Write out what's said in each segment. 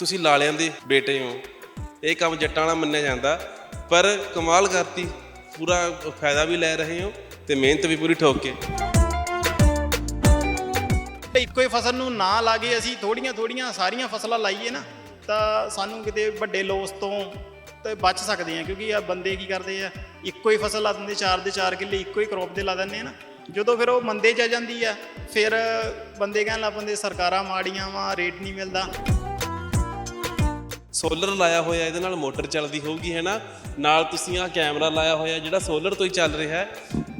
ਤੁਸੀਂ ਲਾਲਿਆਂ ਦੇ ਬੇਟੇ ਹੋ। ਇਹ ਕੰਮ ਜੱਟਾਂ ਵਾਲਾ ਮੰਨਿਆ ਜਾਂਦਾ। ਪਰ ਕਮਾਲ ਕਰਤੀ। ਪੂਰਾ ਫਾਇਦਾ ਵੀ ਲੈ ਰਹੇ ਹੋ ਤੇ ਮਿਹਨਤ ਵੀ ਪੂਰੀ ਠੋਕ ਕੇ। ਇੱਕੋ ਹੀ ਫਸਲ ਨੂੰ ਨਾ ਲਾਗੇ ਅਸੀਂ ਥੋੜੀਆਂ ਥੋੜੀਆਂ ਸਾਰੀਆਂ ਫਸਲਾਂ ਲਾਈਏ ਨਾ, ਤਾਂ ਸਾਨੂੰ ਕਿਤੇ ਵੱਡੇ ਲੋਸ ਤੋਂ ਤੇ ਬਚ ਸਕਦੇ ਆ ਕਿਉਂਕਿ ਆ ਬੰਦੇ ਕੀ ਕਰਦੇ ਆ, ਇੱਕੋ ਹੀ ਫਸਲ ਲਾ ਦਿੰਦੇ, ਚਾਰ ਦੇ ਚਾਰ ਕਿੱਲੇ, ਇੱਕੋ ਹੀ ਕਰੋਪ ਦੇ ਲਾ ਦਿੰਦੇ ਆ ਨਾ। ਜਦੋਂ ਫਿਰ ਉਹ ਮੰਦੇ ਜਾ ਜਾਂਦੀ ਆ, ਫਿਰ ਬੰਦੇ ਕਹਿਣ ਲੱਗ ਪੈਂਦੇ, ਸਰਕਾਰਾਂ ਮਾੜੀਆਂ ਵਾ ਰੇਟ ਨਹੀਂ ਮਿਲਦਾ। ਸੋਲਰ ਲਾਇਆ ਹੋਇਆ, ਇਹਦੇ ਨਾਲ ਮੋਟਰ ਚੱਲਦੀ ਹੋਊਗੀ, ਹੈ ਨਾ? ਨਾਲ ਤੁਸੀਂ ਆਹ ਕੈਮਰਾ ਲਾਇਆ ਹੋਇਆ, ਜਿਹੜਾ ਸੋਲਰ ਤੋਂ ਹੀ ਚੱਲ ਰਿਹਾ ਹੈ।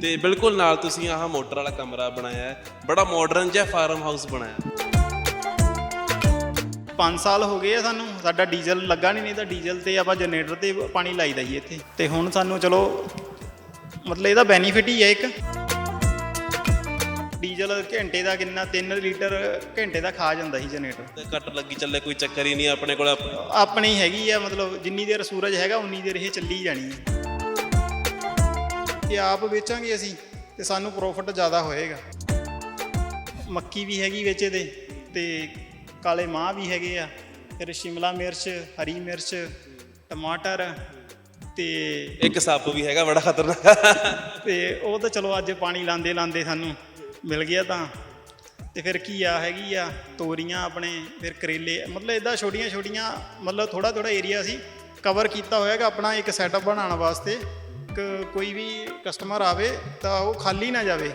ਤੇ ਬਿਲਕੁਲ ਨਾਲ ਤੁਸੀਂ ਆਹ ਮੋਟਰ ਵਾਲਾ ਕਮਰਾ ਬਣਾਇਆ ਹੈ। ਬੜਾ ਮਾਡਰਨ ਜਿਹਾ ਫਾਰਮ ਹਾਊਸ ਬਣਾਇਆ 5 ਸਾਲ ਹੋ ਗਏ ਆ ਸਾਨੂੰ, ਸਾਡਾ ਡੀਜ਼ਲ ਲੱਗਾ ਨਹੀਂ ਨਹੀਂ ਤਾਂ ਡੀਜ਼ਲ ਤੇ ਆਪਾਂ ਜਨਰੇਟਰ ਤੇ ਪਾਣੀ ਲਾਈਦਾ ਹੀ ਇੱਥੇ। ਤੇ ਹੁਣ ਸਾਨੂੰ ਚਲੋ, ਮਤਲਬ ਇਹਦਾ ਬੈਨੀਫਿਟ ਹੀ ਹੈ ਇੱਕ। ਡੀਜ਼ਲ ਘੰਟੇ ਦਾ ਕਿੰਨਾ? 3 ਲੀਟਰ ਘੰਟੇ ਦਾ ਖਾ ਜਾਂਦਾ ਸੀ ਜਨਰੇਟਰ। ਤੇ ਕੱਟ ਲੱਗੀ ਚੱਲੇ ਕੋਈ ਚੱਕਰ ਹੀ ਨਹੀਂ ਆਪਣੇ ਕੋਲ ਆਪ- ਆਪਣੀ ਹੈਗੀ ਆ ਮਤਲਬ ਜਿੰਨੀ ਦੇਰ ਸੂਰਜ ਹੈਗਾ ਉਨੀ ਦੇਰ ਇਹ ਚੱਲੀ ਜਾਣੀ ਹੈ ਤੇ ਆਪ ਵੇਚਾਂਗੇ ਅਸੀਂ ਤੇ ਸਾਨੂੰ ਪ੍ਰੋਫਿਟ ਜ਼ਿਆਦਾ ਹੋਏਗਾ। ਮੱਕੀ ਵੀ ਹੈਗੀ ਵਿੱਚ ਇਹਦੇ ਤੇ ਕਾਲੇ ਮਾਹ ਵੀ ਹੈਗੇ ਆ। ਫਿਰ ਸ਼ਿਮਲਾ ਮਿਰਚ ਹਰੀ ਮਿਰਚ ਟਮਾਟਰ ਤੇ ਇੱਕ ਸੱਪ ਵੀ ਹੈਗਾ ਬੜਾ ਖਤਰਨਾਕ। ਤੇ ਉਹ ਤਾਂ ਚਲੋ ਅੱਜ ਪਾਣੀ ਲਾਂਦੇ ਲਾਂਦੇ ਸਾਨੂੰ। ਮਿਲ ਗਿਆ ਤਾਂ। ਤੇ ਫਿਰ ਘੀਆ ਹੈਗੀ ਆ ਤੋਰੀਆਂ ਆਪਣੇ ਫਿਰ ਕਰੇਲੇ ਮਤਲਬ ਇਦਾਂ ਛੋਟੀਆਂ ਛੋਟੀਆਂ ਮਤਲਬ ਥੋੜਾ ਥੋੜਾ ਏਰੀਆ ਸੀ। ਕਵਰ ਕੀਤਾ ਹੋਇਆਗਾ ਆਪਣਾ ਇੱਕ ਸੈਟਅਪ ਬਣਾਉਣ ਵਾਸਤੇ। ਕਿ ਕੋਈ ਵੀ ਕਸਟਮਰ ਆਵੇ ਤਾਂ ਉਹ ਖਾਲੀ ਨਾ ਜਾਵੇ।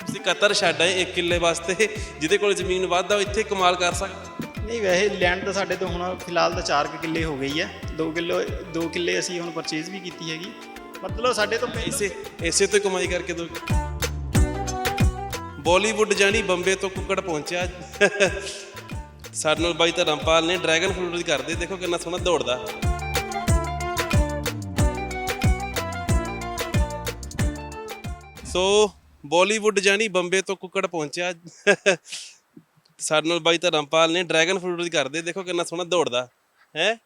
ਤੁਸੀਂ ਕਤਰ ਛੱਡ ਆਏ 1 ਕਿੱਲੇ ਵਾਸਤੇ ਜਿਹਦੇ ਕੋਲ ਜ਼ਮੀਨ ਵੱਧ ਆ ਉਹ ਇੱਥੇ ਕਮਾਲ ਕਰ ਸਕਦਾ। ਨਹੀਂ ਵੈਸੇ ਲੈਂਡ ਤਾਂ ਸਾਡੇ ਤੋਂ ਹੁਣ ਫਿਲਹਾਲ ਤਾਂ 4 ਕਿੱਲੇ ਹੋ ਗਈ ਹੈ 2 ਕਿਲੋ 2 ਕਿੱਲੇ ਅਸੀਂ ਹੁਣ ਪਰਚੇਜ਼ ਵੀ ਕੀਤੀ ਹੈਗੀ। ਮਤਲਬ ਸਾਡੇ ਤੋਂ ਇਸੇ ਇਸੇ ਤੋਂ ਕਮਾਈ ਕਰਕੇ ਦੋ ਬਾਲੀਵੁੱਡ ਜਾਣੀ ਬੰਬੇ ਤੋਂ ਕੁੱਕੜ ਪਹੁੰਚਿਆ। ਸਾਡੇ ਨਾਲ ਬਾਈ ਧਰਮਪਾਲ ਨੇ ਡਰੈਗਨ ਫਰੂਟ ਦੀ ਕਰਦੇ ਦੇਖੋ ਕਿੰਨਾ ਸੋਹਣਾ ਦੌੜਦਾ। ਸੋ ਬਾਲੀਵੁੱਡ ਜਾਣੀ ਬੰਬੇ ਤੋਂ ਕੁੱਕੜ ਪਹੁੰਚਿਆ। ਸਾਡੇ ਨਾਲ ਬਾਈ ਧਰਮਪਾਲ ਨੇ ਡਰੈਗਨ ਫਰੂਟ ਦੀ ਕਰਦੇ ਦੇਖੋ ਕਿੰਨਾ ਸੋਹਣਾ ਦੌੜਦਾ। ਹੈ?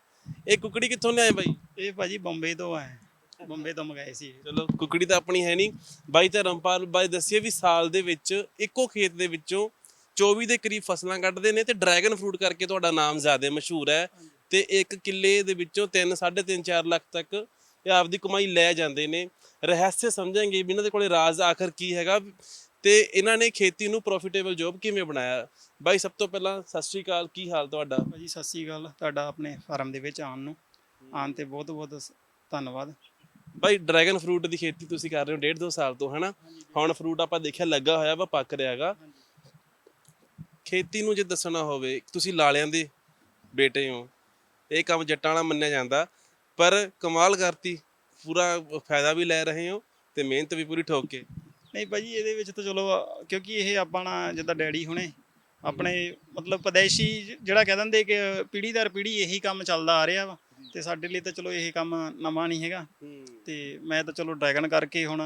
ਇਹ ਕੁੱਕੜੀ ਕਿੱਥੋਂ ਲਿਆਏ ਬਾਈ? ਇਹ ਭਾਜੀ ਬੰਬੇ ਤੋਂ ਹੈ ਬੰਬੇ ਤੋਂ ਮੰਗਾਏ ਸੀ। ਚਲੋ ਕੁਕੜੀ ਤਾਂ ਆਪਣੀ ਹੈ ਨਹੀਂ। ਬਾਈ ਧਰਮਪਾਲ ਬਾਈ ਦੱਸਿਆ ਵੀ ਸਾਲ ਦੇ ਵਿੱਚ ਇੱਕੋ ਖੇਤ ਦੇ ਵਿੱਚੋਂ 24 ਦੇ ਕਰੀਬ ਫਸਲਾਂ ਕੱਢਦੇ ਨੇ ਤੇ ਡਰੈਗਨ ਫਰੂਟ ਕਰਕੇ ਤੁਹਾਡਾ ਨਾਮ ਜ਼ਿਆਦਾ ਮਸ਼ਹੂਰ ਹੈ। ਤੇ ਇੱਕ ਕਿੱਲੇ ਦੇ ਵਿੱਚੋਂ 3 3.5 4 ਲੱਖ ਤੱਕ ਇਹ ਆਪਦੀ ਕਮਾਈ ਲੈ ਜਾਂਦੇ ਨੇ। ਰਹੱਸ ਸਮਝਾਂਗੇ ਵੀ ਇਹਨਾਂ ਦੇ ਕੋਲੇ ਰਾਜ਼ ਆਖਰ ਕੀ ਹੈਗਾ। ਤੇ ਇਹਨਾਂ ਨੇ ਖੇਤੀ ਨੂੰ ਪ੍ਰੋਫਿਟੇਬਲ ਜੋਬ ਕਿਵੇਂ ਬਣਾਇਆ? ਬਾਈ ਸਭ ਤੋਂ ਪਹਿਲਾਂ ਸਤਿ ਸ਼੍ਰੀ ਅਕਾਲ। ਕੀ ਹਾਲ ਤੁਹਾਡਾ? ਭਾਜੀ ਸਤਿ ਸ੍ਰੀ ਅਕਾਲ। ਤੁਹਾਡਾ ਆਪਣੇ ਫਾਰਮ ਦੇ ਵਿੱਚ ਆਉਣ ਨੂੰ। ਆਉਣ ਤੇ ਬਹੁਤ ਬਹੁਤ ਧੰਨਵਾਦ। ਭਾਈ ਡਰੈਗਨ ਫਰੂਟ ਦੀ ਖੇਤੀ ਤੁਸੀਂ ਕਰ ਰਹੇ ਹੋ ਡੇਢ ਦੋ ਸਾਲ ਤੋਂ ਹਨਾ? ਹੁਣ ਫਰੂਟ ਆਪਾਂ ਦੇਖਿਆ ਲੱਗਾ ਹੋਇਆ ਵਾ ਪੱਕ ਰਿਹਾ ਹੈਗਾ। ਖੇਤੀ ਨੂੰ ਜੇ ਦੱਸਣਾ ਹੋਵੇ ਤੁਸੀਂ ਲਾਲਿਆਂ ਦੇ ਬੇਟੇ ਹੋ ਇਹ ਕੰਮ ਜੱਟਾਂ ਵਾਲਾ ਮੰਨਿਆ ਜਾਂਦਾ ਪਰ ਕਮਾਲ ਕਰਤੀ ਪੂਰਾ ਫਾਇਦਾ ਵੀ ਲੈ ਰਹੇ ਹੋ ਤੇ ਮਿਹਨਤ ਵੀ ਪੂਰੀ ਠੋਕ ਕੇ। ਨਹੀਂ ਭਾਜੀ ਇਹਦੇ ਵਿੱਚ ਤਾਂ ਚਲੋ ਅ, ਕਿਉਂਕਿ ਇਹ ਆਪਣਾ ਜਿੱਦਾਂ ਡੈਡੀ ਹੁਣੇ ਆਪਣੇ ਮਤਲਬ ਪਦੈਸ਼ੀ ਜਿਹੜਾ ਕਹਿ ਦਿੰਦੇ ਕਿ ਪੀੜ੍ਹੀ ਦਰ ਪੀੜ੍ਹੀ ਇਹੀ ਕੰਮ ਚੱਲਦਾ ਆ ਰਿਹਾ ਵਾ। ਤੇ ਸਾਡੇ ਲਈ ਤਾਂ ਚਲੋ ਇਹ ਕੰਮ ਨਵਾਂ ਨਹੀਂ ਹੈਗਾ। ਤੇ ਮੈਂ ਤਾਂ ਚਲੋ ਡਰੈਗਨ ਕਰਕੇ ਹੁਣ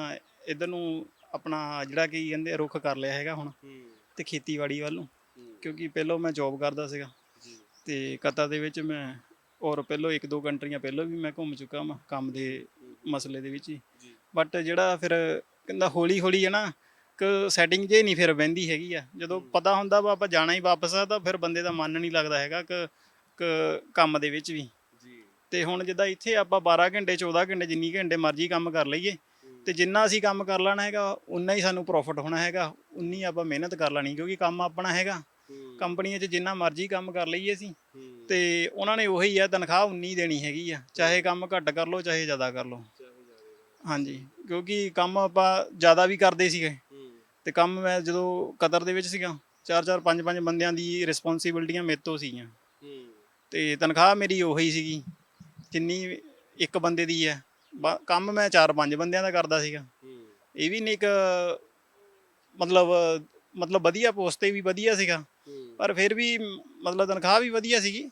ਇਧਰ ਨੂੰ ਆਪਣਾ ਜਿਹੜਾ ਕੀ ਕਹਿੰਦੇ ਰੁੱਖ ਕਰ ਲਿਆ ਹੈਗਾ ਹੁਣ ਤੇ ਖੇਤੀਬਾੜੀ ਵੱਲ ਨੂੰ ਕਿਉਂਕਿ ਪਹਿਲਾਂ ਮੈਂ ਜੌਬ ਕਰਦਾ ਸੀਗਾ। ਤੇ ਕਤਰ ਦੇ ਵਿੱਚ ਮੈਂ ਔਰ ਪਹਿਲਾਂ ਇੱਕ ਦੋ ਕੰਟਰੀਆਂ ਪਹਿਲਾਂ ਵੀ ਮੈਂ ਘੁੰਮ ਚੁੱਕਾ ਮੈਂ ਕੰਮ ਦੇ ਮਸਲੇ ਦੇ ਵਿੱਚ ਹੀ। ਬਟ ਜਿਹੜਾ ਫਿਰ ਕਹਿੰਦਾ ਹੌਲੀ ਹੌਲੀ ਹੈ ਨਾ ਕਿ ਸੈਟਿੰਗ ਜੇ ਨਹੀਂ ਫਿਰ ਬਹਿੰਦੀ ਹੈਗੀ ਆ। ਜਦੋਂ ਪਤਾ ਹੁੰਦਾ ਵਾ ਆਪਾਂ ਜਾਣਾ ਹੀ ਵਾਪਸ ਆ ਤਾਂ ਫਿਰ ਬੰਦੇ ਦਾ ਮਨ ਨਹੀਂ ਲੱਗਦਾ ਹੈਗਾ ਕਿ ਕੰਮ ਦੇ ਵਿੱਚ ਵੀ। ਤੇ ਹੁਣ ਜਿੱਦਾਂ ਇੱਥੇ ਆਪਾਂ 12 ਘੰਟੇ 14 ਘੰਟੇ ਜਿੰਨੀ ਘੰਟੇ ਮਰਜ਼ੀ ਕੰਮ ਕਰ ਲਈਏ ਤੇ ਜਿੰਨਾ ਅਸੀਂ ਕੰਮ ਕਰ ਲੈਣਾ ਹੈਗਾ ਉਨਾ ਹੀ ਸਾਨੂੰ ਪ੍ਰੋਫਿਟ ਹੋਣਾ ਹੈਗਾ ਉਨੀ ਆਪਾਂ ਮਿਹਨਤ ਕਰ ਲੈਣੀ ਕਿਉਂਕਿ ਕੰਮ ਆਪਣਾ ਹੈਗਾ। ਕੰਪਨੀਆਂ 'ਚ ਜਿੰਨਾ ਮਰਜ਼ੀ ਕੰਮ ਕਰ ਲਈਏ ਅਸੀਂ ਤੇ ਉਹਨਾਂ ਨੇ ਉਹੀ ਆ ਤਨਖਾਹ ਉਨੀ ਦੇਣੀ ਹੈਗੀ ਆ ਚਾਹੇ ਕੰਮ ਘੱਟ ਕਰ ਲਓ ਚਾਹੇ ਜ਼ਿਆਦਾ ਕਰ ਲਓ। ਹਾਂਜੀ ਕਿਉਂਕਿ ਕੰਮ ਆਪਾਂ ਜ਼ਿਆਦਾ ਵੀ ਕਰਦੇ ਸੀਗੇ ਤੇ ਕੰਮ ਮੈਂ ਜਦੋਂ ਕਤਰ ਦੇ ਵਿੱਚ ਸੀਗਾ ਚਾਰ ਚਾਰ ਪੰਜ ਪੰਜ ਬੰਦਿਆਂ ਦੀ ਰਿਸਪੌਂਸਿਬਿਲਟੀਆਂ ਮੇਰੇ ਤੋਂ ਸੀਗੀਆਂ। ਤੇ ਤਨਖਾਹ ਮੇਰੀ ਉਹੀ ਸੀਗੀ ਜਿੰਨੀ ਇੱਕ ਬੰਦੇ ਦੀ ਹੈ। ਬ- ਕੰਮ ਮੈਂ ਚਾਰ ਪੰਜ ਬੰਦਿਆਂ ਦਾ ਕਰਦਾ ਸੀਗਾ। ਇਹ ਵੀ ਨਹੀਂ ਇੱਕ ਮਤਲਬ ਮਤਲਬ ਵਧੀਆ ਪੋਸਟ ਤੇ ਵੀ ਵਧੀਆ ਸੀਗਾ। ਪਰ ਫਿਰ ਵੀ ਮਤਲਬ ਤਨਖਾਹ ਵੀ ਵਧੀਆ ਸੀਗੀ।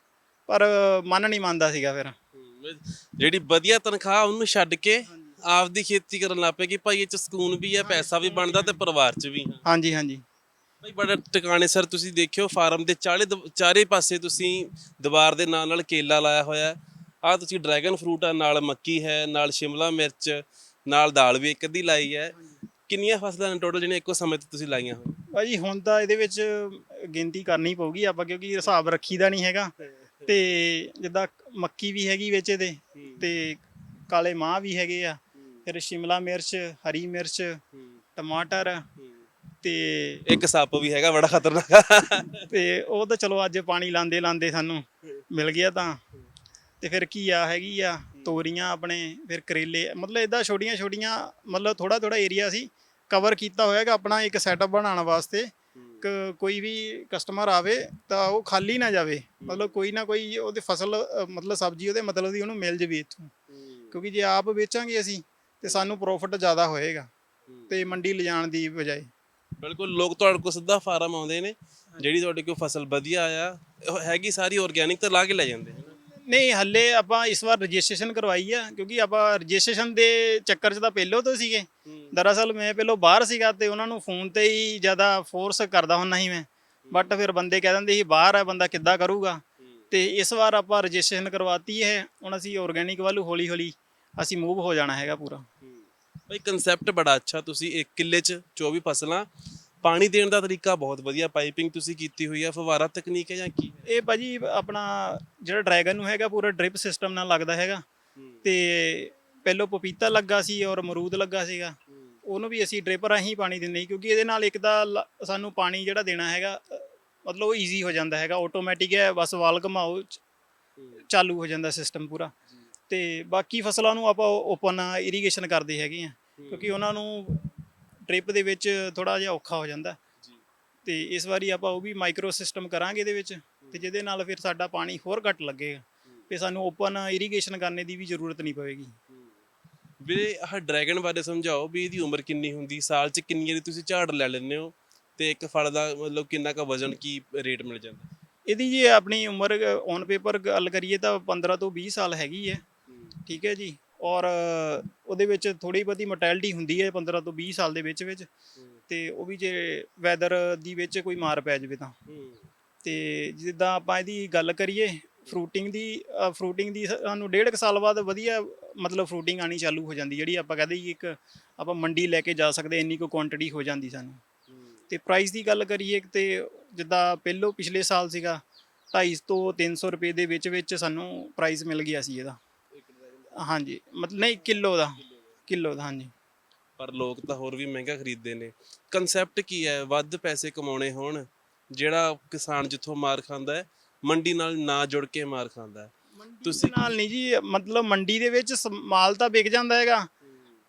ਪਰ ਮਨ ਨਹੀਂ ਮੰਨਦਾ ਸੀਗਾ ਫਿਰ। ਜਿਹੜੀ ਵਧੀਆ ਤਨਖਾਹ ਉਹਨੂੰ ਛੱਡ ਕੇ ਆਪਦੀ ਖੇਤੀ ਕਰਨ ਲੱਗ ਪਏ ਕਿ ਭਾਈ ਇਹ ਚ ਸਕੂਨ ਵੀ ਹੈ ਪੈਸਾ ਵੀ ਬਣਦਾ ਤੇ ਪਰਿਵਾਰ ਚ ਵੀ। ਹਾਂਜੀ ਹਾਂਜੀ। ਭਾਈ ਬੜਾ ਟਿਕਾਣੇ ਸਰ ਤੁਸੀਂ ਦੇਖਿਓ ਫਾਰਮ ਦੇ ਚਾਰੇ ਦ- ਚਾਰੇ ਪਾਸੇ ਤੁਸੀਂ ਦੀਵਾਰ ਦੇ ਨਾਲ ਨਾਲ ਕੇਲਾ ਲਾਇਆ ਹੋਇਆ ਆ ਤੁਸੀਂ ਡਰੈਗਨ ਫਰੂਟ ਆ ਨਾਲ ਮੱਕੀ ਹੈ ਨਾਲ ਸ਼ਿਮਲਾ ਮਿਰਚ ਨਾਲ ਦਾਲ ਵੀ ਇੱਕ ਅੱਧੀ ਲਾਈ ਹੈ। ਕਿੰਨੀਆਂ ਫਸਲਾਂ ਨੇ ਟੋਟਲ ਜਿਹੜੀਆਂ ਇੱਕੋ ਸਮੇਂ ਤੇ ਤੁਸੀਂ ਲਾਈਆਂ ਹੋਣ ਭਾਜੀ ਹੁਣ ਤਾਂ ਇਹਦੇ ਵਿੱਚ ਗਿਣਤੀ ਕਰਨੀ ਪਊਗੀ ਆਪਾਂ ਕਿਉਂਕਿ ਹਿਸਾਬ ਰੱਖੀਦਾ ਨਹੀਂ ਹੈਗਾ। ਤੇ ਜਿੱਦਾਂ ਮੱਕੀ ਵੀ ਹੈਗੀ ਵਿੱਚ ਇਹਦੇ ਤੇ ਕਾਲੇ ਮਾਹ ਵੀ ਹੈਗੇ ਆ। ਫਿਰ ਸ਼ਿਮਲਾ ਮਿਰਚ ਹਰੀ ਮਿਰਚ ਟਮਾਟਰ ਤੇ ਇੱਕ ਸੱਪ ਵੀ ਹੈਗਾ ਬੜਾ ਖਤਰਨਾਕ ਤੇ ਉਹ ਤਾਂ ਚਲੋ ਅੱਜ ਪਾਣੀ ਲਾਂਦੇ ਲਾਂਦੇ ਸਾਨੂੰ ਮਿਲ ਗਿਆ ਤਾਂ। ਤੇ ਫਿਰ ਘੀਆ ਹੈਗੀ ਆ ਤੋਰੀਆਂ ਆਪਣੇ ਫਿਰ ਕਰੇਲੇ ਮਤਲਬ ਇਦਾਂ ਛੋਟੀਆਂ ਛੋਟੀਆਂ ਮਤਲਬ ਥੋੜਾ ਥੋੜਾ ਏਰੀਆ ਸੀ ਕਵਰ ਕੀਤਾ ਹੋਇਆ ਹੈਗਾ ਆਪਣਾ ਇੱਕ ਸੈਟਅਪ ਬਣਾਉਣ ਵਾਸਤੇ। ਕ- ਕੋਈ ਵੀ ਕਸਟਮਰ ਆਵੇ ਤਾਂ ਉਹ ਖਾਲੀ ਨਾ ਜਾਵੇ। ਮਤਲਬ ਕੋਈ ਨਾ ਕੋਈ ਉਹਦੇ ਫਸਲ ਮਤਲਬ ਸਬਜ਼ੀ ਉਹਦੇ ਮਤਲਬ ਦੀ ਉਹਨੂੰ ਮਿਲ ਜਵੇ ਇੱਥੋਂ। ਕਿਉਂਕਿ ਜੇ ਆਪ ਵੇਚਾਂਗੇ ਅਸੀਂ ਤੇ ਸਾਨੂੰ ਪ੍ਰੋਫਿਟ ਜ਼ਿਆਦਾ ਹੋਏਗਾ। ਤੇ ਮੰਡੀ ਲਿਜਾਣ ਦੀ ਬਜਾਏ। ਬਿਲਕੁਲ ਲੋਕ ਤੁਹਾਡੇ ਕੋਲ ਸਿੱਧਾ ਫਾਰਮ ਆਉਂਦੇ ਨੇ ਜਿਹੜੀ ਤੁਹਾਡੇ ਕੋਲ ਫਸਲ ਵਧੀਆ ਆ ਉਹ ਹੈਗੀ ਸਾਰੀ ਆਰਗੇਨਿਕ ਤਾਂ ਲਾ ਕੇ ਲੈ ਜਾਂਦੇ ਨਹੀਂ ਹੱਲੇ ਆਪਾਂ ਇਸ ਵਾਰ ਰਜਿਸਟ੍ਰੇਸ਼ਨ ਕਰਵਾਈ ਆ ਕਿਉਂਕਿ ਆਪਾਂ ਰਜਿਸਟ੍ਰੇਸ਼ਨ ਦੇ ਚੱਕਰ 'ਚ ਤਾਂ ਪਹਿਲਾਂ ਤੋਂ ਸੀਗੇ। ਦਰਅਸਲ ਮੈਂ ਪਹਿਲਾਂ ਬਾਹਰ ਸੀਗਾ ਤੇ ਉਹਨਾਂ ਨੂੰ ਫੋਨ ਤੇ ਹੀ ਜ਼ਿਆਦਾ ਫੋਰਸ ਕਰਦਾ ਹੁੰਦਾ ਸੀ ਮੈਂ। ਬਟ ਫਿਰ ਬੰਦੇ ਕਹਿ ਦਿੰਦੇ ਸੀ ਬਾਹਰ ਆ ਬੰਦਾ ਕਿੱਦਾਂ ਕਰੂਗਾ? ਤੇ ਇਸ ਵਾਰ ਆਪਾਂ ਰਜਿਸਟ੍ਰੇਸ਼ਨ ਕਰਵਾਤੀ ਹੈ ਹੁਣ ਅਸੀਂ ਆਰਗੇਨਿਕ ਵੱਲ ਹੌਲੀ ਹੌਲੀ ਅਸੀਂ ਮੂਵ ਹੋ ਜਾਣਾ ਹੈਗਾ ਪੂਰਾ। ਬਈ ਕਨਸੈਪਟ ਬੜਾ ਅੱਛਾ ਤੁਸੀਂ ਇੱਕ ਕਿੱਲੇ 'ਚ 24 ਫਸਲਾਂ ਪਾਣੀ ਦੇਣ ਦਾ ਤਰੀਕਾ ਬਹੁਤ ਵਧੀਆ ਪਾਈਪਿੰਗ ਤੁਸੀਂ ਕੀਤੀ ਹੋਈ ਆ ਫਵਾਰਾ ਤਕਨੀਕ ਹੈ ਜਾਂ ਕੀ ਇਹ ਭਾਜੀ ਆਪਣਾ ਜਿਹੜਾ ਡਰੈਗਨ ਨੂੰ ਹੈਗਾ ਪੂਰਾ ਡ੍ਰਿਪ ਸਿਸਟਮ ਨਾਲ ਲੱਗਦਾ ਹੈਗਾ। ਤੇ ਪਹਿਲਾਂ ਪਪੀਤਾ ਲੱਗਾ ਸੀ ਔਰ ਅਮਰੂਦ ਲੱਗਾ ਸੀਗਾ। ਉਹਨੂੰ ਵੀ ਅਸੀਂ ਡ੍ਰਿਪ ਰਾਹੀਂ ਪਾਣੀ ਦਿੰਦੇ ਸੀ ਕਿਉਂਕਿ ਇਹਦੇ ਨਾਲ ਇੱਕ ਤਾਂ ਸਾਨੂੰ ਪਾਣੀ ਜਿਹੜਾ ਦੇਣਾ ਹੈਗਾ ਮਤਲਬ ਉਹ ਈਜ਼ੀ ਹੋ ਜਾਂਦਾ ਹੈਗਾ ਆਟੋਮੈਟਿਕ ਹੈ ਬਸ ਵਾਲ ਘਮਾਓ ਚਾਲੂ ਹੋ ਜਾਂਦਾ ਸਿਸਟਮ ਪੂਰਾ। ਤੇ ਬਾਕੀ ਫਸਲਾਂ ਨੂੰ ਆਪਾਂ ਓਪਨ ਇਰੀਗੇਸ਼ਨ ਕਰਦੇ ਹੈਗੇ ਆ ਕਿਉਂਕਿ ਉਹਨਾਂ ਨੂੰ ਡ੍ਰਿਪ ਦੇ ਵਿੱਚ ਥੋੜਾ ਜਿਹਾ ਔਖਾ ਹੋ ਜਾਂਦਾ। ਤੇ ਇਸ ਵਾਰੀ ਆਪਾਂ ਉਹ ਵੀ ਮਾਈਕਰੋ ਸਿਸਟਮ ਕਰਾਂਗੇ ਇਹਦੇ ਵਿੱਚ ਤੇ ਜਿਹਦੇ ਨਾਲ ਫਿਰ ਸਾਡਾ ਪਾਣੀ ਹੋਰ ਘੱਟ ਲੱਗੇਗਾ। ਤੇ ਸਾਨੂੰ ਓਪਨ ਇਰੀਗੇਸ਼ਨ ਕਰਨੇ ਦੀ ਵੀ ਜ਼ਰੂਰਤ ਨਹੀਂ ਪਵੇਗੀ। ਵੀਰੇ ਆਹ ਡਰੈਗਨ ਬਾਰੇ ਸਮਝਾਓ ਵੀ ਇਹਦੀ ਉਮਰ ਕਿੰਨੀ ਹੁੰਦੀ ਸਾਲ 'ਚ ਕਿੰਨੀ ਵਾਰੀ ਤੁਸੀਂ ਝਾੜ ਲੈ ਲੈਂਦੇ ਹੋ ਤੇ ਇੱਕ ਫਲ ਦਾ ਮਤਲਬ ਕਿੰਨਾ ਕੁ ਵਜ਼ਨ ਕੀ ਰੇਟ ਮਿਲ ਜਾਂਦਾ? ਇਹਦੀ ਜੇ ਆਪਣੀ ਉਮਰ ਔਨ ਪੇਪਰ ਗੱਲ ਕਰੀਏ ਤਾਂ 15 ਤੋਂ 20 ਸਾਲ ਹੈਗੀ ਹੈ। ਠੀਕ ਹੈ ਜੀ। ਔਰ ਉਹਦੇ ਵਿੱਚ ਥੋੜੀ ਬਹੁਤੀ ਮੋਰਟੈਲਿਟੀ ਹੁੰਦੀ ਹੈ 15 ਤੋਂ 20 ਸਾਲ ਦੇ ਵਿੱਚ ਵਿੱਚ ਤੇ ਉਹ ਵੀ ਜੇ ਵੈਦਰ ਦੀ ਵਿੱਚ ਕੋਈ ਮਾਰ ਪੈ ਜਾਵੇ ਤਾਂ। ਤੇ ਜਿੱਦਾਂ ਆਪਾਂ ਇਹਦੀ ਗੱਲ ਕਰੀਏ ਫਰੂਟਿੰਗ ਦੀ ਫਰੂਟਿੰਗ ਦੀ ਸਾਨੂੰ ਡੇਢ ਕੁ ਸਾਲ ਬਾਅਦ ਵਧੀਆ ਮਤਲਬ ਫਰੂਟਿੰਗ ਆਣੀ ਚਾਲੂ ਹੋ ਜਾਂਦੀ ਜਿਹੜੀ ਆਪਾਂ ਕਹਦੇ ਇੱਕ ਆਪਾਂ ਮੰਡੀ ਲੈ ਕੇ ਜਾ ਸਕਦੇ ਇੰਨੀ ਕੋ ਕੁਆਂਟੀਟੀ ਹੋ ਜਾਂਦੀ ਸਾਨੂੰ। ਤੇ ਪ੍ਰਾਈਸ ਦੀ ਗੱਲ ਕਰੀਏ ਤੇ ਜਿੱਦਾਂ ਪਹਿਲੋਂ ਪਿਛਲੇ ਸਾਲ ਸੀਗਾ 250 ਤੋਂ 300 ਰੁਪਏ ਦੇ ਵਿੱਚ ਵਿੱਚ ਸਾਨੂੰ ਪ੍ਰਾਈਸ ਮਿਲ ਗਿਆ ਸੀ ਇਹਦਾ। ਹਾਂਜੀ ਮਤਲਬ ਨਹੀਂ ਕਿਲੋ ਦਾ ਕਿਲੋ ਦਾ ਹਾਂਜੀ। ਪਰ ਲੋਕ ਤਾਂ ਹੋਰ ਵੀ ਮਹਿੰਗਾ ਖਰੀਦਦੇ ਨੇ। ਕਨਸੈਪਟ ਕੀ ਹੈ? ਵੱਧ ਪੈਸੇ ਕਮਾਉਣੇ ਹੋਣ ਜਿਹੜਾ ਕਿਸਾਨ ਜਿੱਥੋਂ ਮਾਰ ਖਾਂਦਾ ਹੈ ਮੰਡੀ ਨਾਲ ਨਾ ਜੁੜ ਕੇ ਮਾਰ ਖਾਂਦਾ ਹੈ। ਤੁਸੀਂ ਨਾਲ ਨਹੀਂ ਜੀ ਮਤਲਬ ਮੰਡੀ ਦੇ ਵਿੱਚ ਸ- ਮਾਲ ਤਾਂ ਵਿਕ ਜਾਂਦਾ ਹੈਗਾ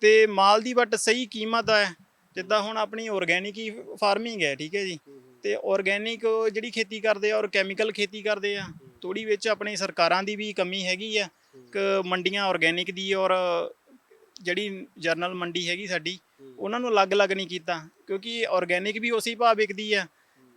ਤੇ ਮਾਲ ਦੀ ਬਟ ਸਹੀ ਕੀਮਤ ਹੈ। ਜਿੱਦਾਂ ਹੁਣ ਆਪਣੀ ਆਰਗੇਨਿਕ ਹੀ ਫਾਰਮਿੰਗ ਹੈ ਠੀਕ ਹੈ ਜੀ। ਤੇ ਆਰਗੇਨਿਕ ਜਿਹੜੀ ਖੇਤੀ ਕਰਦੇ ਆ ਔਰ ਕੈਮੀਕਲ ਖੇਤੀ ਕਰਦੇ ਆ ਥੋੜੀ ਵਿੱਚ ਆਪਣੇ ਸਰਕਾਰਾਂ ਦੀ ਵੀ ਕਮੀ ਹੈਗੀ ਆ। ਕਿ ਮੰਡੀਆਂ ਆਰਗੇਨਿਕ ਦੀ ਔਰ ਜਿਹੜੀ ਜਰਨਲ ਮੰਡੀ ਹੈਗੀ ਸਾਡੀ ਉਹਨਾਂ ਨੂੰ ਅਲੱਗ-ਅਲੱਗ ਨਹੀਂ ਕੀਤਾ ਕਿਉਂਕਿ ਆਰਗੇਨਿਕ ਵੀ ਉਸੇ ਭਾਅ ਵਿਕਦੀ ਆ।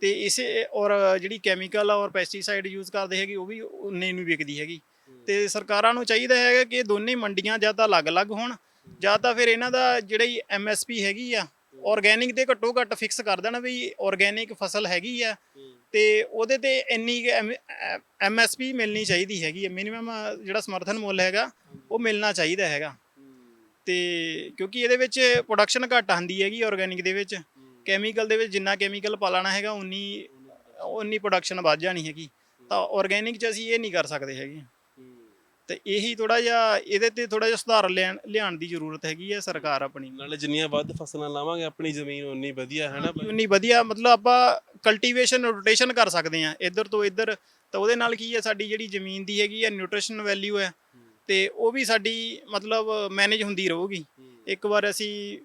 ਤੇ ਇਸੇ ਔਰ ਜਿਹੜੀ ਕੈਮੀਕਲ ਔਰ ਪੈਸਟੀਸਾਈਡ ਯੂਜ਼ ਕਰਦੇ ਹੈਗੇ ਉਹ ਵੀ ਉਨੇ ਨੂੰ ਵਿਕਦੀ ਹੈਗੀ। ਤੇ ਸਰਕਾਰਾਂ ਨੂੰ ਚਾਹੀਦਾ ਹੈਗਾ ਕਿ ਦੋਨੇ ਮੰਡੀਆਂ ਜਾਂ ਤਾਂ ਅਲੱਗ-ਅਲੱਗ ਹੋਣ ਜਾਂ ਤਾਂ ਫਿਰ ਇਹਨਾਂ ਦਾ ਜਿਹੜੀ ਐਮਐਸਪੀ ਹੈਗੀ ਆ ਆਰਗੇਨਿਕ ਤੇ ਘੱਟੋ ਘੱਟ ਫਿਕਸ ਕਰ ਦੇਣਾ ਵੀ ਆਰਗੇਨਿਕ ਫਸਲ ਹੈਗੀ ਆ। ਤੇ ਉਹਦੇ ਤੇ ਇੰਨੀ ਐਮਐਸਪੀ ਮਿਲਣੀ ਚਾਹੀਦੀ ਹੈਗੀ ਹੈ। ਮਿਨੀਮਮ ਜਿਹੜਾ ਸਮਰਥਨ ਮੁੱਲ ਹੈਗਾ, ਉਹ ਮਿਲਣਾ ਚਾਹੀਦਾ ਹੈਗਾ। ਤੇ ਕਿਉਂਕਿ ਇਹਦੇ ਵਿੱਚ ਪ੍ਰੋਡਕਸ਼ਨ ਘੱਟ ਆਂਦੀ ਹੈਗੀ ਆਰਗੇਨਿਕ ਦੇ ਵਿੱਚ। ਕੈਮੀਕਲ ਦੇ ਵਿੱਚ ਜਿੰਨਾ ਕੈਮੀਕਲ ਪਾਲਣਾ ਹੈਗਾ, ਉਨੀ ਉਨੀ ਪ੍ਰੋਡਕਸ਼ਨ ਵੱਧ ਜਾਣੀ ਹੈਗੀ। ਤਾਂ ਆਰਗੇਨਿਕ 'ਚ ਅਸੀਂ ਇਹ ਨਹੀਂ ਕਰ ਸਕਦੇ ਹੈਗੇ। ਤੇ ਇਹੀ ਥੋੜਾ ਜਿਹਾ ਇਹਦੇ ਤੇ ਥੋੜਾ ਜਿਹਾ ਸੁਧਾਰ ਲੈਣ ਲਿਆਉਣ ਦੀ ਜ਼ਰੂਰਤ ਹੈਗੀ ਹੈ ਸਰਕਾਰ ਆਪਣੀ। ਨਾਲੇ ਜਿੰਨੀਆਂ ਵੱਧ ਫਸਲਾਂ ਲਾਵਾਂਗੇ ਆਪਣੀ ਜ਼ਮੀਨ ਉਨੀ ਵਧੀਆ ਹੈ ਨਾ ਉਨੀ ਵਧੀਆ ਮਤਲਬ ਆਪਾਂ ਕਲਟੀਵੇਸ਼ਨ ਰੋਟੇਸ਼ਨ ਕਰ ਸਕਦੇ ਆ ਇੱਧਰ ਤੋਂ ਇੱਧਰ ਤਾਂ ਉਹਦੇ ਨਾਲ ਕੀ ਹੈ ਸਾਡੀ ਜਿਹੜੀ ਜ਼ਮੀਨ ਦੀ ਹੈਗੀ ਹੈ ਨਿਊਟ੍ਰੀਸ਼ਨ ਵੈਲਿਊ ਹੈ। ਤੇ ਉਹ ਵੀ ਸਾਡੀ ਮਤਲਬ ਮੈਨੇਜ ਹੁੰਦੀ ਰਹੂਗੀ। ਇੱਕ ਵਾਰ ਅਸੀਂ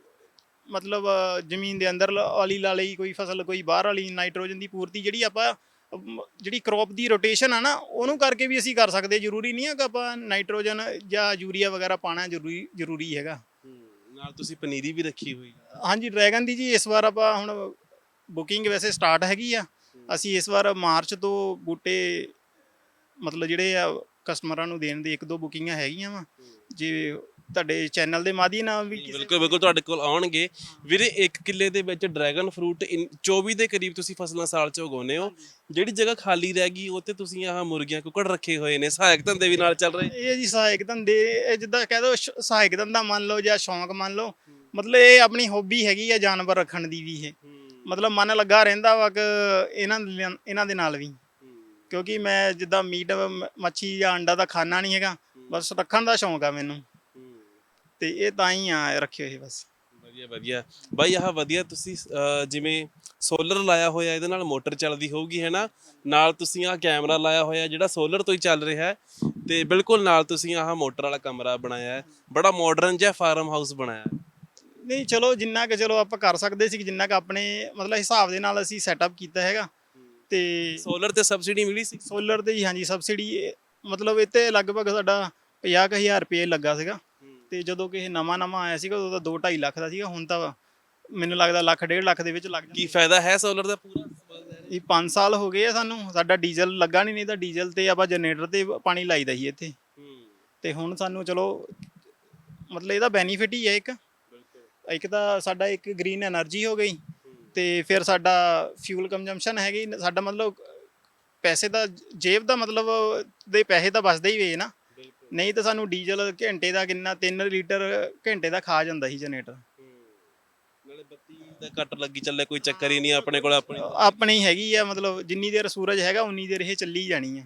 ਮਤਲਬ ਜ਼ਮੀਨ ਦੇ ਅੰਦਰ ਵਾਲੀ ਲਾ ਲਈ ਕੋਈ ਫਸਲ ਕੋਈ ਬਾਹਰ ਵਾਲੀ ਨਾਈਟ੍ਰੋਜਨ ਦੀ ਪੂਰਤੀ ਜਿਹੜੀ ਆਪਾਂ ਜਿਹੜੀ ਕ੍ਰੌਪ ਦੀ ਰੋਟੇਸ਼ਨ ਆ ਨਾ ਉਹਨੂੰ ਕਰਕੇ ਵੀ ਅਸੀਂ ਕਰ ਸਕਦੇ ਜ਼ਰੂਰੀ ਨਹੀਂ ਹੈ ਕਿ ਆਪਾਂ ਨਾਈਟ੍ਰੋਜਨ ਜਾਂ ਯੂਰੀਆ ਵਗੈਰਾ ਪਾਣਾ ਜ਼ਰੂਰੀ ਜ਼ਰੂਰੀ ਹੈਗਾ। ਨਾਲ ਤੁਸੀਂ ਪਨੀਰੀ ਵੀ ਰੱਖੀ ਹੋਈ। ਹੈ ਹਾਂਜੀ ਡਰੈਗਨ ਦੀ ਜੀ ਇਸ ਵਾਰ ਆਪਾਂ ਹੁਣ ਬੁਕਿੰਗ ਵੈਸੇ ਸਟਾਰਟ ਹੈਗੀ ਆ। ਅਸੀਂ ਇਸ ਵਾਰ ਮਾਰਚ ਤੋਂ ਬੂਟੇ ਮਤਲਬ ਜਿਹੜੇ ਆ ਕਸਟਮਰਾਂ ਨੂੰ ਦੇਣ ਦੇ ਇੱਕ ਦੋ ਬੁਕਿੰਗਾਂ ਹੈਗੀਆਂ ਵਾ। ਜੇ ਤੁਹਾਡੇ ਚੈਨਲ ਦੇ ਮਾਧਿਅਮ ਨਾਲ ਵੀ ਕਿਸੇ- ਬਿਲਕੁਲ ਬਿਲਕੁਲ ਤੁਹਾਡੇ ਕੋਲ ਆਉਣਗੇ। ਵੀਰੇ ਇੱਕ ਕਿੱਲੇ ਦੇ ਵਿੱਚ ਡਰੈਗਨ ਫਰੂਟ 24 ਦੇ ਕਰੀਬ ਤੁਸੀਂ ਫਸਲਾਂ ਸਾਲ ਚ ਉਗਾਉਂਦੇ ਹੋ। ਜਿਹੜੀ ਜਗ੍ਹਾ ਖਾਲੀ ਰਹਿ ਗਈ ਉੱਥੇ ਤੁਸੀਂ ਆਹ ਮੁਰਗੀਆਂ ਕੁੱਕੜ ਰੱਖੇ ਹੋਏ ਨੇ। ਸਹਾਇਕ ਧੰਦੇ ਵੀ ਨਾਲ ਚੱਲ ਰਹੇ। ਇਹ ਜੀ ਸਹਾਇਕ ਧੰਦੇ ਇਹ ਜਿੱਦਾਂ ਕਹਿ ਦੋ ਸਹਾਇਕ ਧੰਦਾ ਮੰਨ ਲਓ ਜਾਂ ਸ਼ੌਂਕ ਮੰਨ ਲਓ। ਮਤਲਬ ਇਹ ਆਪਣੀ ਹੌਬੀ ਹੈਗੀ ਆ ਜਾਨਵਰ ਰੱਖਣ ਦੀ ਵੀ ਇਹ। ਮਤਲਬ ਮਨ ਲੱਗਾ ਰਹਿੰਦਾ ਵਾ ਕਿ ਇਹਨਾਂ ਇਹਨਾਂ ਦੇ ਨਾਲ ਵੀ। ਕਿਉਂਕਿ ਮੈਂ ਜਿੱਦਾਂ ਮੀਟ ਮੱਛੀ ਜਾਂ ਅੰਡਾ ਦਾ ਖਾਣਾ ਨਹੀਂ ਹੈਗਾ। ਬਸ ਰੱਖਣ ਦਾ ਸ਼ੌਂਕ ਆ ਮੈਨੂੰ। ਤੇ ਇਹ ਤਾਂ ਹੀ ਆ ਰੱਖੇ ਹੋਏ ਬਸ। ਵਧੀਆ ਵਧੀਆ। ਬਾਈ ਆਹ ਵਧੀਆ ਤੁਸੀਂ ਅਹ, ਜਿਵੇਂ ਸੋਲਰ ਲਾਇਆ ਹੋਇਆ ਇਹਦੇ ਨਾਲ ਮੋਟਰ ਚੱਲਦੀ ਹੋਊਗੀ ਹੈ ਨਾ? ਨਾਲ ਤੁਸੀਂ ਆਹ ਕੈਮਰਾ ਲਾਇਆ ਹੋਇਆ ਜਿਹੜਾ ਸੋਲਰ ਤੋਂ ਹੀ ਚੱਲ ਰਿਹਾ ਹੈ। ਤੇ ਬਿਲਕੁਲ ਨਾਲ ਤੁਸੀਂ ਆਹ ਮੋਟਰ ਵਾਲਾ ਕਮਰਾ ਬਣਾਇਆ ਹੈ। ਬੜਾ ਮਾਡਰਨ ਜਿਹਾ ਫਾਰਮ ਹਾਊਸ ਬਣਾਇਆ ਹੈ। ਨਹੀਂ ਚਲੋ ਜਿੰਨਾ ਕਿ ਚਲੋ ਆਪਾਂ ਕਰ ਸਕਦੇ ਸੀ ਕਿ ਜਿੰਨਾ ਕਿ ਆਪਣੇ ਮਤਲਬ ਹਿਸਾਬ ਦੇ ਨਾਲ ਅਸੀਂ ਸੈਟਅਪ ਕੀਤਾ ਹੈਗਾ। ਤੇ ਸੋਲਰ ਤੇ ਸਬਸਿਡੀ ਮਿਲੀ ਸੀ? ਸੋਲਰ ਤੇ ਹੀ ਹਾਂਜੀ ਸਬਸਿਡੀ ਮਤਲਬ ਇੱਥੇ ਲਗਭਗ ਸਾਡਾ 50000 ਰੁਪਏ ਲੱਗਾ ਸੀਗਾ। ਤੇ ਜਦੋਂ ਕਿ ਇਹ ਨਵਾਂ ਨਵਾਂ ਆਇਆ ਸੀਗਾ ਉਦੋਂ ਤਾਂ 2.5 ਲੱਖ ਦਾ ਸੀਗਾ ਹੁਣ ਤਾਂ ਮੈਨੂੰ ਲੱਗਦਾ ਲੱਖ ਡੇਢ ਲੱਖ ਦੇ ਵਿੱਚ ਲੱਗ ਜਾਂਦਾ। ਕੀ ਫਾਇਦਾ ਹੈ ਸੋਲਰ ਦਾ ਪੂਰਾ? ਇਹ 5 ਸਾਲ ਹੋ ਗਏ ਆ ਸਾਨੂੰ ਸਾਡਾ ਡੀਜ਼ਲ ਲੱਗਾ ਨਹੀਂ ਨਹੀਂ ਤਾਂ ਡੀਜ਼ਲ ਤੇ ਆਪਾਂ ਜਨਰੇਟਰ ਤੇ ਪਾਣੀ ਲਾਈਦਾ ਸੀ ਇੱਥੇ। ਤੇ ਹੁਣ ਸਾਨੂੰ ਚਲੋ ਮਤਲਬ ਇਹਦਾ ਬੈਨੀਫਿਟ ਹੀ ਹੈ ਇੱਕ। ਇੱਕ ਤਾਂ ਸਾਡਾ ਇੱਕ ਗ੍ਰੀਨ એનર્ਜੀ ਹੋ ਗਈ ਤੇ ਫਿਰ ਸਾਡਾ ਫਿਊਲ ਕੰਜ਼ੰਪਸ਼ਨ ਹੈਗੀ ਸਾਡਾ ਮਤਲਬ ਪੈਸੇ ਦਾ ਜੇਬ ਦਾ ਮਤਲਬ ਦੇ ਪੈਸੇ ਤਾਂ ਬਚਦੇ ਹੀ ਵੇ ਨਾ। ਨਹੀਂ ਤਾਂ ਸਾਨੂੰ ਡੀਜ਼ਲ ਘੰਟੇ ਦਾ ਕਿੰਨਾ 3 ਲੀਟਰ ਘੰਟੇ ਦਾ ਖਾ ਜਾਂਦਾ ਸੀ ਜਨਰੇਟਰ। ਨਾਲੇ ਬੱਤੀ ਦਾ ਕੱਟ ਲੱਗੀ ਚੱਲੇ ਕੋਈ ਚੱਕਰ ਹੀ ਨਹੀਂ ਆਪਣੇ ਕੋਲ ਆਪਣੀ। ਆਪਣੀ ਹੈਗੀ ਆ ਮਤਲਬ ਜਿੰਨੀ ਦੇਰ ਸੂਰਜ ਹੈਗਾ ਉਨੀ ਦੇਰ ਇਹ ਚੱਲੀ ਜਾਣੀ ਆ।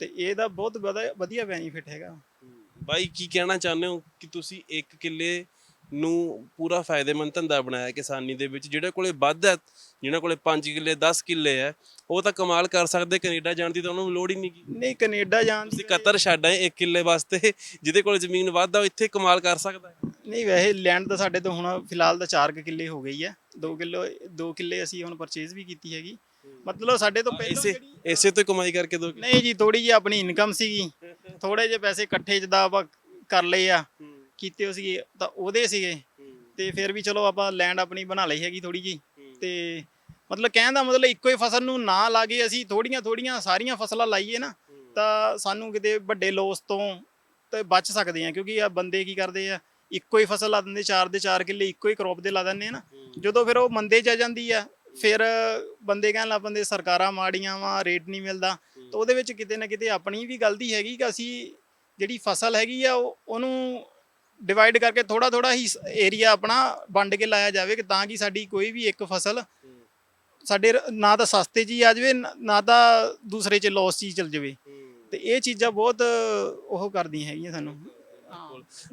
ਤੇ ਇਹਦਾ ਬਹੁਤ ਵਧੀਆ- ਵਧੀਆ ਬੈਨੀਫਿਟ ਹੈਗਾ। ਬਾਈ ਕੀ ਕਹਿਣਾ ਚਾਹੁੰਦੇ ਹੋ ਕਿ ਤੁਸੀਂ ਇੱਕ ਕਿੱਲੇ ਨੂੰ ਪੂਰਾ ਫਾਇਦੇਮੰਦ ਧੰਦਾ ਬਣਾਇਆ ਕਿਸਾਨੀ ਦੇ ਵਿੱਚ ਜਿਹੜੇ ਕੋਲੇ ਵੱਧ ਹੈ ਜਿਹਨਾਂ ਕੋਲੇ 5 ਕਿੱਲੇ 10 ਕਿੱਲੇ ਹੈ ਉਹ ਤਾਂ ਕਮਾਲ ਕਰ ਸਕਦੇ ਕੈਨੇਡਾ ਜਾਣ ਦੀ ਤਾਂ ਉਹਨਾਂ ਨੂੰ ਲੋੜ ਹੀ ਨਹੀਂ ਗੀ। ਨਹੀਂ ਕੈਨੇਡਾ ਜਾਣ ਦੀ ਤੁਸੀਂ ਕਤਰ ਛੱਡ ਆਏ 1 ਕਿੱਲੇ ਵਾਸਤੇ ਜਿਹਦੇ ਕੋਲ ਜ਼ਮੀਨ ਵੱਧ ਆ ਉਹ ਇੱਥੇ ਕਮਾਲ ਕਰ ਸਕਦਾ ਹੈ। ਨਹੀਂ ਵੈਸੇ ਲੈਂਡ ਤਾਂ ਸਾਡੇ ਤੋਂ ਹੁਣ ਫਿਲਹਾਲ ਤਾਂ 4 ਕਿੱਲੇ ਹੋ ਗਈ ਹੈ। 2 ਕਿਲੋ 2 ਕਿੱਲੇ ਅਸੀਂ ਹੁਣ ਪਰਚੇਜ਼ ਵੀ ਕੀਤੀ ਹੈਗੀ। ਮਤਲਬ ਸਾਡੇ ਤੋਂ ਪਹਿਲਾਂ ਇਸੇ ਜਿਹੜੀ- ਇਸੇ ਤੋਂ ਹੀ ਕਮਾਈ ਕਰਕੇ ਦੋ ਨਹੀਂ ਜੀ ਥੋੜੀ ਜਿਹੀ ਆਪਣੀ ਇਨਕਮ ਸੀਗੀ। ਥੋੜੇ ਜਿਹੇ ਪੈਸੇ ਇਕੱਠੇ ਜਿੱਦਾਂ ਆਪਾਂ ਕਰ ਲਏ ਆ। ਕੀਤੇ ਹੋ ਸੀਗੇ ਤਾਂ ਉਹਦੇ ਸੀਗੇ। ਤੇ ਫਿਰ ਵੀ ਚਲੋ ਆਪਾਂ ਲੈਂਡ ਆਪਣੀ ਬਣਾ ਲਈ ਹੈਗੀ ਥੋੜੀ ਜੀ ਤੇ ਮਤਲਬ ਕਹਿਣ ਦਾ ਮਤਲਬ ਇੱਕੋ ਹੀ ਫਸਲ ਨੂੰ ਨਾ ਲਾਗੇ ਅਸੀਂ ਥੋੜੀਆਂ ਥੋੜੀਆਂ ਸਾਰੀਆਂ ਫਸਲਾਂ ਲਾਈਏ ਨਾ ਤਾਂ ਸਾਨੂੰ ਕਿਤੇ ਵੱਡੇ ਲੋਸ ਤੋਂ ਤੇ ਬਚ ਸਕਦੇ ਆ ਕਿਉਂਕਿ ਆ ਬੰਦੇ ਕੀ ਕਰਦੇ ਆ ਇੱਕੋ ਹੀ ਫਸਲ ਲਾ ਦਿੰਦੇ ਚਾਰ ਦੇ ਚਾਰ ਕਿੱਲੇ ਇੱਕੋ ਹੀ ਕ੍ਰੌਪ ਦੇ ਲਾ ਦਿੰਦੇ ਆ ਨਾ। ਜਦੋਂ ਫਿਰ ਉਹ ਮੰਦੇ ਚ ਆ ਜਾਂਦੀ ਆ ਫਿਰ ਬੰਦੇ ਕਹਿਣ ਲੱਗ ਪੈਂਦੇ ਸਰਕਾਰਾਂ ਮਾੜੀਆਂ ਵਾ ਰੇਟ ਨਹੀਂ ਮਿਲਦਾ। ਤਾਂ ਉਹਦੇ ਵਿੱਚ ਕਿਤੇ ਨਾ ਕਿਤੇ ਆਪਣੀ ਵੀ ਗਲਤੀ ਹੈਗੀ ਕਿ ਅਸੀਂ ਜਿਹੜੀ ਫਸਲ ਹੈਗੀ ਆ ਉਹ- ਉਹਨੂੰ ਡਿਵਾਈਡ ਕਰਕੇ ਥੋੜਾ ਥੋੜਾ ਹੀ ਏਰੀਆ ਆਪਣਾ ਵੰਡ ਕੇ ਲਾਇਆ ਜਾਵੇ ਕਿ ਤਾਂ ਕਿ ਸਾਡੀ ਕੋਈ ਵੀ ਇੱਕ ਫਸਲ ਸਾਡੇ ਨਾ ਤਾਂ ਸਸਤੇ 'ਚ ਹੀ ਆ ਜਾਵੇ ਨਾ- ਨਾ ਤਾਂ ਦੂਸਰੇ 'ਚ ਲਾਸ 'ਚ ਹੀ ਚਲ ਜਾਵੇ। ਤੇ ਇਹ ਚੀਜ਼ਾਂ ਬਹੁਤ ਉਹ ਕਰਦੀਆਂ ਹੈਗੀਆਂ ਸਾਨੂੰ।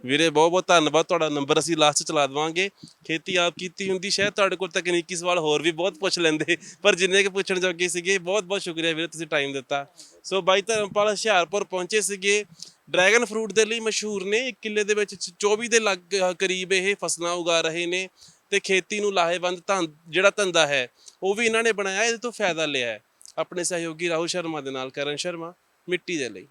ਵੀਰੇ, ਬਹੁਤ ਬਹੁਤ ਧੰਨਵਾਦ। ਤੁਹਾਡਾ ਨੰਬਰ ਅਸੀਂ ਲਾਸਟ ਚਲਾ ਦੇਵਾਂਗੇ। ਖੇਤੀ ਆਪ ਕੀਤੀ ਹੁੰਦੀ, ਸ਼ਾਇਦ ਤੁਹਾਡੇ ਕੋਲ ਤਕਨੀਕੀ ਸਵਾਲ ਹੋਰ ਵੀ ਬਹੁਤ ਪੁੱਛ ਲੈਂਦੇ। ਪਰ ਜਿੰਨੇ ਕਿ ਪੁੱਛਣ ਜੋਗੇ ਸੀਗੇ, ਬਹੁਤ ਬਹੁਤ ਸ਼ੁਕਰੀਆ ਵੀਰੇ, ਤੁਸੀਂ ਟਾਈਮ ਦਿੱਤਾ। ਸੋ ਬਾਈ ਧਰਮਪਾਲ ਹੁਸ਼ਿਆਰਪੁਰ ਪਹੁੰਚੇ ਸੀਗੇ। ਡਰੈਗਨ ਫਰੂਟ ਦੇ ਲਈ ਮਸ਼ਹੂਰ ਨੇ। ਇੱਕ ਕਿੱਲੇ ਦੇ ਵਿੱਚ 24 ਦੇ ਲੱਗ ਕਰੀਬ ਇਹ ਫਸਲਾਂ ਉਗਾ ਰਹੇ ਨੇ ਤੇ ਖੇਤੀ ਨੂੰ ਲਾਹੇਵੰਦ ਧੰ ਜਿਹੜਾ ਧੰਦਾ ਹੈ, ਉਹ ਵੀ ਇਹਨਾਂ ਨੇ ਬਣਾਇਆ, ਇਹਦੇ ਤੋਂ ਫਾਇਦਾ ਲਿਆ ਹੈ। ਆਪਣੇ ਸਹਿਯੋਗੀ ਰਾਹੁਲ ਸ਼ਰਮਾ ਦੇ ਨਾਲ, ਕਰਨ ਸ਼ਰਮਾ, ਮਿੱਟੀ ਦੇ ਲਈ।